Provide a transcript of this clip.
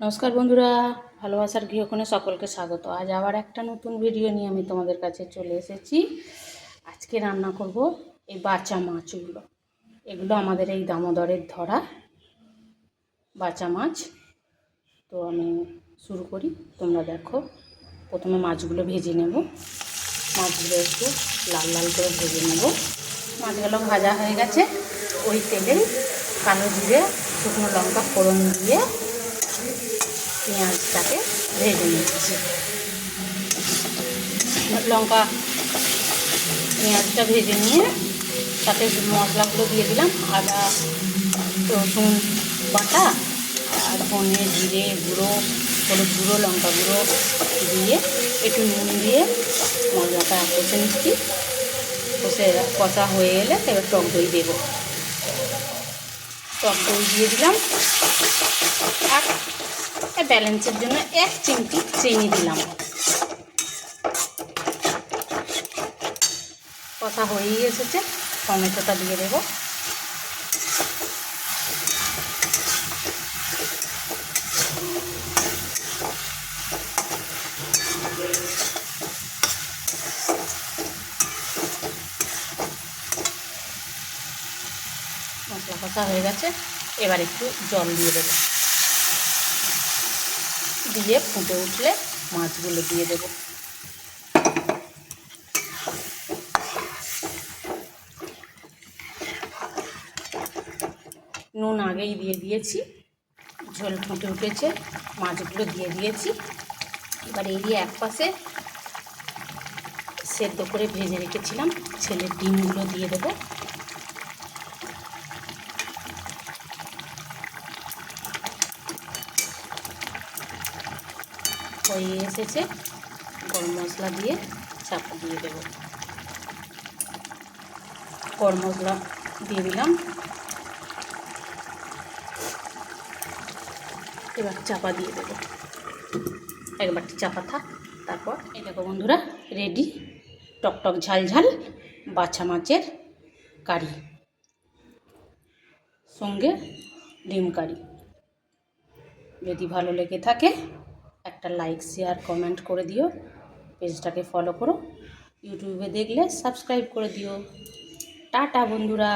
নমস্কার বন্ধুরা, ভালোবাসার গৃহকোণে সকলকে স্বাগত। আজ আবার একটা নতুন ভিডিও নিয়ে আমি তোমাদের কাছে চলে এসেছি। আজকে রান্না করব এই বাচ্চা মাছগুলো। এগুলো আমাদের এই দামোদরের ধরা বাচ্চা মাছ। তো আমি শুরু করি, তোমরা দেখো। প্রথমে মাছগুলো ভেজে নেব। মাছগুলো একটু লাল লাল করে ভেজে নেব। মাছগুলো ভাজা হয়ে গেছে। ওই তেলেই কালো জিরে, শুকনো লঙ্কা ফোড়ন দিয়ে পেঁয়াজটাকে ভেজে নিচ্ছি। লঙ্কা পেঁয়াজটা ভেজে নিয়ে তাতে মশলাগুলো দিয়ে দিলাম, আদা, রসুন বাটা আর ধনে জিরে গুঁড়ো, হলুদ গুঁড়ো, লঙ্কা গুঁড়ো দিয়ে একটু নুন দিয়ে মশলাটা কষে নিচ্ছি। কষে কষা হয়ে এলে এবার টক দই দেবো। টক দিয়ে দিলাম। আর ব্যালেন্সের জন্য এক চিমটি চিনি দিলাম। কথা হয়েই এসেছে, টমেটোটা দিয়ে দেবো। মশলা কষা হয়ে গেছে। এবার একটু জল দিয়ে দেবো। দিয়ে ফুটে উঠলে মাছগুলো দিয়ে দেবো। নুন আগেই দিয়ে দিয়েছি। ঝোল ফুটে উঠেছে, মাছগুলো দিয়ে দিয়েছি। এবার এই এক পাশে সেদ্ধ করে ভেজে রেখেছিলাম। ছেলের ডিমগুলো দিয়ে দেবো। হয়ে এসেছে। গরম মশলা দিয়ে চাপা দিয়ে দেবো। গরম মশলা দিয়ে দিলাম। এবার চাপা দিয়ে দেবো। একবারটি চাপা থাক। তারপর এই দেখো বন্ধুরা রেডি টকটক ঝাল ঝাল বাছা মাছের কারি। সঙ্গে ডিম কারি। যদি ভালো লেগে থাকে একটা লাইক শেয়ার কমেন্ট করে দিও। পেজটাকে ফলো করো। ইউটিউবে দেখলে সাবস্ক্রাইব করে দিও। টাটা বন্ধুরা।